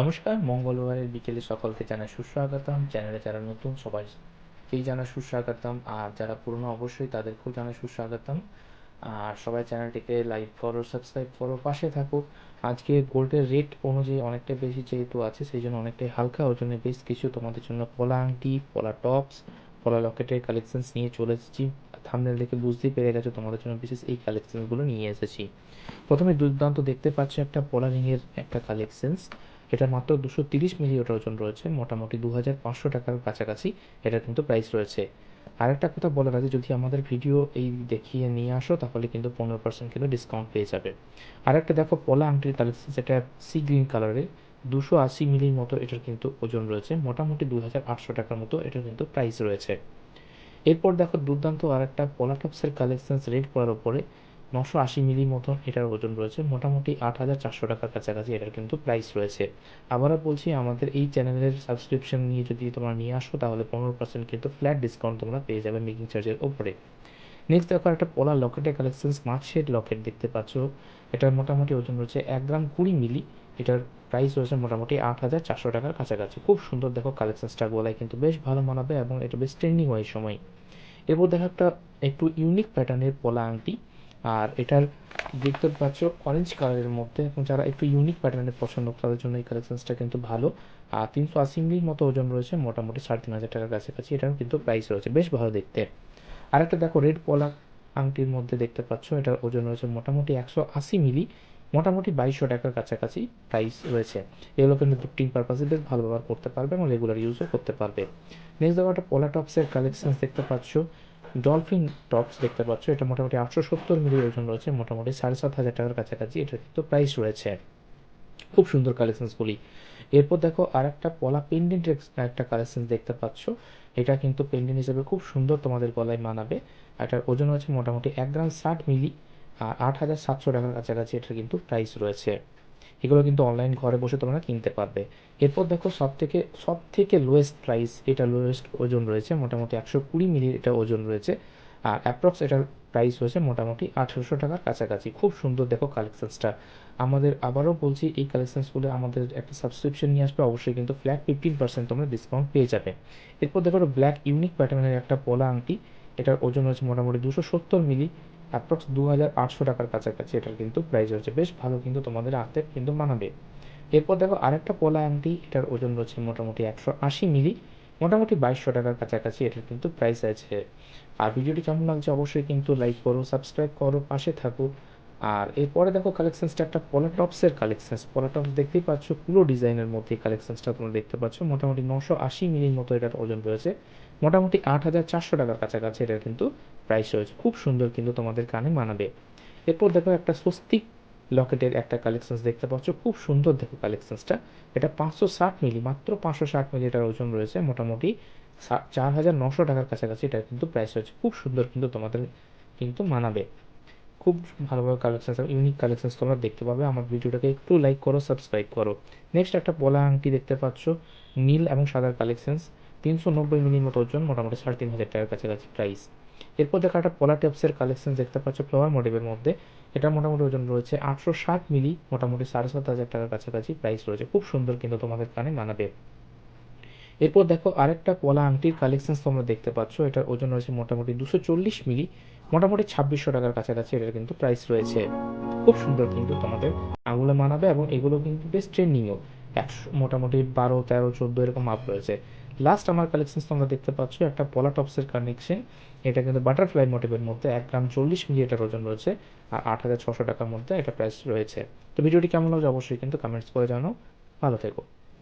নমস্কার, মঙ্গলবারের বিকেলে সকলকে জানাই সুস্বাগতম। চ্যানেলে যারা নতুন, সবাইকেই জানাই সুস্বাগতম। আর যারা পুরনো, অবশ্যই তাদেরকেও জানাই সুস্বাগতম। আর সবাই চ্যানেলটিকে লাইক করো সাবস্ক্রাইব করো পাশে থাকো আজকে গোল্ডের রেট অনুযায়ী অনেকটা বেশি যেহেতু আছে, সেই জন্য অনেকটাই হালকা। ওর জন্য বেশ কিছু তোমাদের জন্য পলা আংটি পলা টপস পলা লকেটের কালেকশনস নিয়ে চলে এসেছি। থামনেল দেখে বুঝতেই পেরে গেছো, তোমাদের জন্য বিশেষ এই কালেকশনগুলো নিয়ে এসেছি। প্রথমে দুর্দান্ত দেখতে পাচ্ছ একটা পলা রিংয়ের একটা কালেকশনস এটা মাত্র দুশো তিরিশ মিলি ওটার ওজন রয়েছে, মোটামুটি দু হাজার পাঁচশো টাকার কাছাকাছি এটা কিন্তু প্রাইস রয়েছে। আর একটা কথা বলার আছে, যদি আমাদের ভিডিও এই দেখিয়ে নিয়ে আসো, তাহলে কিন্তু পনেরো পার্সেন্ট কিন্তু ডিসকাউন্ট পেয়ে যাবে। আর একটা দেখো পলা আংটির কালেকশন যেটা সি গ্রিন কালারের দুশো আশি মিলির মতো এটার কিন্তু ওজন রয়েছে, মোটামুটি দু হাজার আটশো টাকার মতো এটার কিন্তু প্রাইস রয়েছে। এরপর দেখো, দুর্দান্ত আর একটা পলাটপসের কালেকশনস রেড করার ওপরে নশো আশি মিলি মতন এটার ওজন রয়েছে, মোটামুটি আট হাজার চারশো টাকার কাছাকাছি এটার কিন্তু প্রাইস রয়েছে। আবারও বলছি, আমাদের এই চ্যানেলের সাবস্ক্রিপশন নিয়ে যদি তোমরা নিয়ে আসো, তাহলে পনেরো পার্সেন্ট কিন্তু ফ্ল্যাট ডিসকাউন্ট তোমরা পেয়ে যাবে মেকিং চার্জের ওপরে নেক্সট দেখো একটা পোলা লকেটের কালেকশন স্মার্ট শেড লকেট দেখতে পাচ্ছ। এটার মোটামুটি ওজন রয়েছে এক গ্রাম কুড়ি মিলি, এটার প্রাইস রয়েছে মোটামুটি আট হাজার চারশো টাকার কাছাকাছি। খুব সুন্দর দেখো কালেকশনসটা গলায় কিন্তু বেশ ভালো মানাবে এবং এটা বেশ ট্রেন্ডিং হয় সময়। এরপর দেখো একটা একটু ইউনিক প্যাটার্নের পোলা আংটি। আর এটার দেখতে পাচ্ছ অরেঞ্জ কালারের মধ্যে যারা একটু ইউনিক প্যাটার্নের পছন্দ, তাদের জন্য এই কালেকশনসটা কিন্তু ভালো। আর তিনশো আশি মিলির মতো ওজন রয়েছে, মোটামুটি সাড়ে তিন হাজার টাকার কাছাকাছি। এটার কিন্তু প্রাইস রয়েছে, বেশ ভালো দেখতে। আর একটা দেখো রেড পলা আংটির মধ্যে দেখতে পাচ্ছ, এটার ওজন রয়েছে মোটামুটি একশো আশি মিলি, মোটামুটি বাইশশো টাকার কাছাকাছি প্রাইস রয়েছে। এগুলো কিন্তু গিফটিং পারপাসে বেশ ভালো ব্যবহার করতে পারবে এবং রেগুলার ইউজও করতে পারবে। নেক্সট দেখো, একটা পোলা টপসের কালেকশন দেখতে পাচ্ছ। ডলফিন টপস দেখতে পাচ্ছ। এটা মোটামুটি আটশো সত্তর মিলি ওজন রয়েছে, মোটামুটি সাড়ে সাত হাজার টাকার কাছাকাছি। এটার কিন্তু প্রাইস রয়েছে। খুব সুন্দর কালেকশনসগুলি এরপর দেখো আর একটা পলা পেন্ডেন্টের একটা কালেকশন দেখতে পাচ্ছ। এটা কিন্তু পেন্ডেন্ট হিসেবে খুব সুন্দর তোমাদের গলায় মানাবে। এটার ওজন হচ্ছে মোটামুটি এক গ্রাম ষাট মিলি, আর আট হাজার সাতশো টাকার কাছাকাছি এটার কিন্তু প্রাইস রয়েছে। এগুলো কিন্তু অনলাইন ঘরে বসে তোমরা কিনতে পারবে। এরপর দেখো সব থেকে সব থেকে লোয়েস্ট প্রাইস এটা লোয়েস্ট ওজন রয়েছে, মোটামুটি একশো কুড়ি মিলির এটা ওজন রয়েছে। আর অ্যাপ্রক্স এটার প্রাইস হয়েছে মোটামুটি আঠেরোশো টাকার কাছাকাছি। খুব সুন্দর দেখো কালেকশানসটা আমাদের আবারও বলছি, এই কালেকশানসগুলো আমাদের একটা সাবস্ক্রিপশন নিয়ে আসবে, অবশ্যই কিন্তু ফ্ল্যাট ফিফটিন পার্সেন্ট তোমরা ডিসকাউন্ট পেয়ে যাবে। এরপর দেখো ব্ল্যাক ইউনিক প্যাটার্নের একটা পোলা আংটি, এটার ওজন হচ্ছে মোটামুটি দুশো সত্তর মিলি। অ্যাপ্রক্স দু হাজার আটশো টাকার কাছাকাছি এটার কিন্তু প্রাইস রয়েছে। বেশ ভালো কিন্তু তোমাদের হাতে কিন্তু মানাবে। এরপর দেখো আরেকটা পলা আংটি এটার ওজন রয়েছে মোটামুটি একশো আশি মিলি, মোটামুটি বাইশশো টাকার কাছাকাছি এটার কিন্তু প্রাইস আছে। আর ভিডিওটি কেমন লাগছে অবশ্যই কিন্তু লাইক করো সাবস্ক্রাইব করো, পাশে থাকো। আর এরপরে দেখো কালেকশনসটা একটা পলাটপসের কালেকশনস পলাটপস দেখতেই পাচ্ছ, পুরো ডিজাইনের মধ্যে কালেকশনসটা তোমরা দেখতে পাচ্ছ। মোটামুটি নশো আশি মিলির মতো এটার ওজন রয়েছে। মোটামুটি আট হাজার চারশো টাকার কাছাকাছি এটার কিন্তু প্রাইস রয়েছে। খুব সুন্দর কিন্তু তোমাদের কানে মানাবে। এরপর দেখো একটা স্বস্তিক লকেটের একটা কালেকশনস দেখতে পাচ্ছ। খুব সুন্দর দেখো কালেকশনসটা এটা পাঁচশো ষাট মিলি, মাত্র পাঁচশো ষাট মিলি এটার ওজন রয়েছে। মোটামুটি চার হাজার নশো টাকার কাছাকাছি এটার কিন্তু প্রাইস রয়েছে। খুব সুন্দর কিন্তু তোমাদের কিন্তু মানাবে। খুব ভালোভাবে কালেকশানস ইউনিক কালেকশানস তোমরা দেখতে পাবে। আমার ভিডিওটাকে একটু লাইক করো সাবস্ক্রাইব করো। নেক্সট একটা পলা আংটি দেখতে পাচ্ছ, নীল এবং সাদার কালেকশানস তিনশো নব্বই মিলির মতো ওজন, মোটামুটি সাড়ে তিন হাজার টাকার কাছাকাছি প্রাইস এরপর দেখা একটা পলা টেপসের কালেকশন দেখতে পাচ্ছ ফ্লাওয়ার মোটিভের মধ্যে। এটা মোটামুটি ওজন রয়েছে আটশো ষাট মিলি, মোটামুটি সাড়ে সাত হাজার টাকার কাছাকাছি প্রাইস রয়েছে। খুব সুন্দর কিন্তু তোমাদের কানে মানাবে। এরপর দেখো আরেকটা পলা আংটির কালেকশন তোমরা দেখতে পাচ্ছ। এটার ওজন রয়েছে মোটামুটি দুশো চল্লিশ মিলি, মোটামুটি ছাব্বিশশো টাকার কাছাকাছি এটার কিন্তু প্রাইস রয়েছে। খুব সুন্দর কিন্তু তোমাদের আঙুলে মানাবে এবং এগুলো কিন্তু বেশ ট্রেন্ডিংও একশো, মোটামুটি বারো, তেরো, চোদ্দ এরকম মাপ রয়েছে। লাস্ট আমার কালেকশন তোমরা দেখতে পাচ্ছ, একটা পলা টপসের কানেকশন এটা কিন্তু বাটারফ্লাই মোটিভের মধ্যে এক গ্রাম চল্লিশ মিলি এটার ওজন রয়েছে আর আট হাজার ছশো টাকার মধ্যে এটা প্রাইস রয়েছে। তো ভিডিওটি কেমন লাগছে অবশ্যই কিন্তু কমেন্টস করে জানো ভালো থেকো।